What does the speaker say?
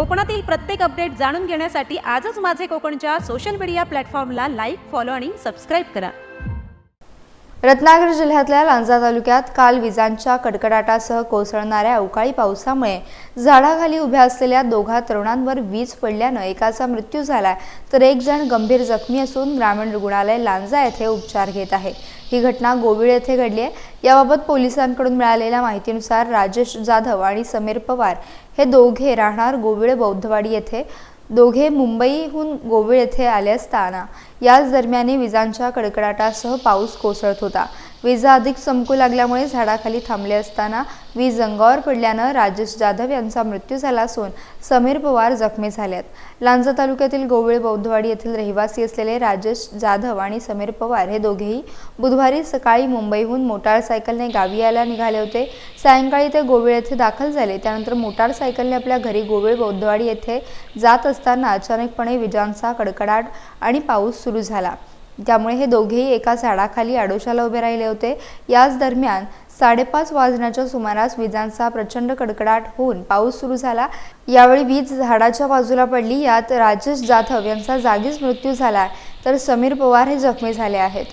कोकणातील प्रत्येक अपडेट जाणून घेण्यासाठी आजच माझे कोकणच्या सोशल मीडिया प्लॅटफॉर्मला लाईक फॉलो आणि सबस्क्राईब करा. रत्नागिरी जिल्ह्यातल्या लांजा तालुक्यात काल विजांच्या कडकडाटासह कोसळणाऱ्या अवकाळी पावसामुळे झाडाखाली उभ्या असलेल्या दोघा तरुणांवर वीज पडल्यानं एकाचा मृत्यू झाला. तर एक जण गंभीर जखमी असून ग्रामीण रुग्णालय लांजा येथे उपचार घेत आहे. ही घटना गोविळ येथे घडली आहे. याबाबत पोलिसांकडून मिळालेल्या माहितीनुसार राजेश जाधव आणि समीर पवार हे दोघे राहणार गोविळ बौद्धवाडी येथे. दोघे मुंबईहून गोविळ येथे आले असताना याच दरम्यान विजांच्या कडकडाटासह पाऊस कोसळत होता. विजा अधिक चमकू लागल्यामुळे झाडाखाली थांबले असताना वीज अंगावर पडल्यानं राजेश जाधव यांचा मृत्यू झाला असून समीर पवार जखमी झालेत. लांजा तालुक्यातील गोविळ बौद्धवाडी येथील रहिवासी असलेले राजेश जाधव आणि समीर पवार हे दोघेही बुधवारी सकाळी मुंबईहून मोटारसायकलने गावी यायला निघाले होते. सायंकाळी ते गोविळ येथे दाखल झाले. त्यानंतर मोटारसायकलने आपल्या घरी गोविळ बौद्धवाडी येथे जात असताना अचानकपणे विजांचा कडकडाट आणि पाऊस सुरू झाला. त्यामुळे हे दोघेही एका झाडाखाली आडोशाला उभे राहिले होते. याच दरम्यान साडेपाच वाजण्याच्या सुमारास विजांचा प्रचंड कडकडाट होऊन पाऊस सुरू झाला. यावेळी वीज झाडाच्या बाजूला पडली. यात राजेश जाधव यांचा जागीच मृत्यू झाला. तर समीर पवार हे जखमी झाले आहेत.